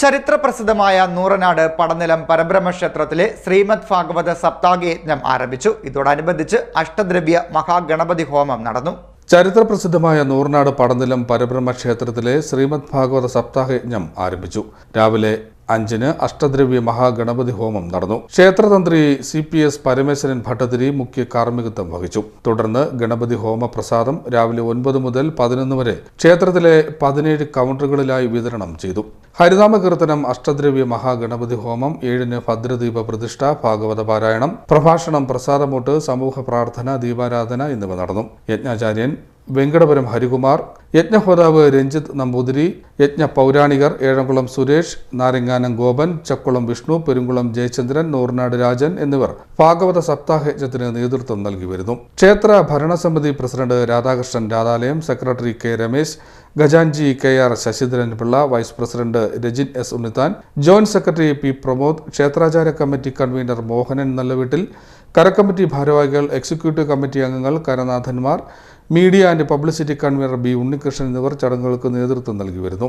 ചരിത്രപ്രസിദ്ധമായ നൂറനാട് പടനിലം പരബ്രഹ്മ ക്ഷേത്രത്തിലെ ശ്രീമദ് ഭാഗവത സപ്താഹയജ്ഞം ആരംഭിച്ചു. ഇതോടനുബന്ധിച്ച് അഷ്ടദ്രവ്യ മഹാഗണപതി ഹോമം നടന്നു. ചരിത്രപ്രസിദ്ധമായ നൂറനാട് പടനിലം പരബ്രഹ്മ ക്ഷേത്രത്തിലെ ശ്രീമദ് ഭാഗവത സപ്താഹയജ്ഞം ആരംഭിച്ചു. രാവിലെ അഞ്ചിന് അഷ്ടദ്രവ്യ മഹാഗണപതി ഹോമം നടന്നു. ക്ഷേത്രതന്ത്രി C P S Parameswaran Bhattathiri മുഖ്യ കാർമ്മികത്വം വഹിച്ചു. തുടർന്ന് ഗണപതി ഹോമ പ്രസാദം രാവിലെ ഒൻപത് മുതൽ പതിനൊന്ന് വരെ ക്ഷേത്രത്തിലെ പതിനേഴ് കൗണ്ടറുകളിലായി വിതരണം ചെയ്തു. ഹരിനാമ കീർത്തനം അഷ്ടദ്രവ്യ മഹാഗണപതി ഹോമം ഏഴിന് ഭദ്രദീപ പ്രതിഷ്ഠ ഭാഗവത പാരായണം പ്രഭാഷണം പ്രസാദമൂട്ട് സമൂഹ പ്രാർത്ഥന ദീപാരാധന എന്നിവ നടന്നു. യജ്ഞാചാര്യൻ വെങ്കടപുരം ഹരികുമാർ യജ്ഞഹോതാവ് രഞ്ജിത്ത് നമ്പൂതിരി യജ്ഞ പൗരാണികർ ഏഴംകുളം സുരേഷ് നാരങ്ങാനം ഗോപൻ ചക്കുളം വിഷ്ണു പെരുങ്കുളം ജയചന്ദ്രൻ നൂർനാട് രാജൻ എന്നിവർ ഭാഗവത സപ്താഹ യജ്ഞത്തിന് നേതൃത്വം നൽകി വരുന്നു. ക്ഷേത്ര ഭരണസമിതി president Radhakrishnan Radhalayam secretary K Ramesh ഖജാൻജി K R Sasidharan Pillai vice president Rajin S Unnithan joint secretary P Pramod ക്ഷേത്രാചാര committee convener Mohanan Nallaveettil കരക്കമ്മിറ്റി ഭാരവാഹികൾ എക്സിക്യൂട്ടീവ് കമ്മിറ്റി അംഗങ്ങൾ കരനാഥന്മാർ media and publicity convener B Unnikrishnan എന്നിവർ ചടങ്ങുകൾക്ക് നേതൃത്വം നൽകി വരുന്നു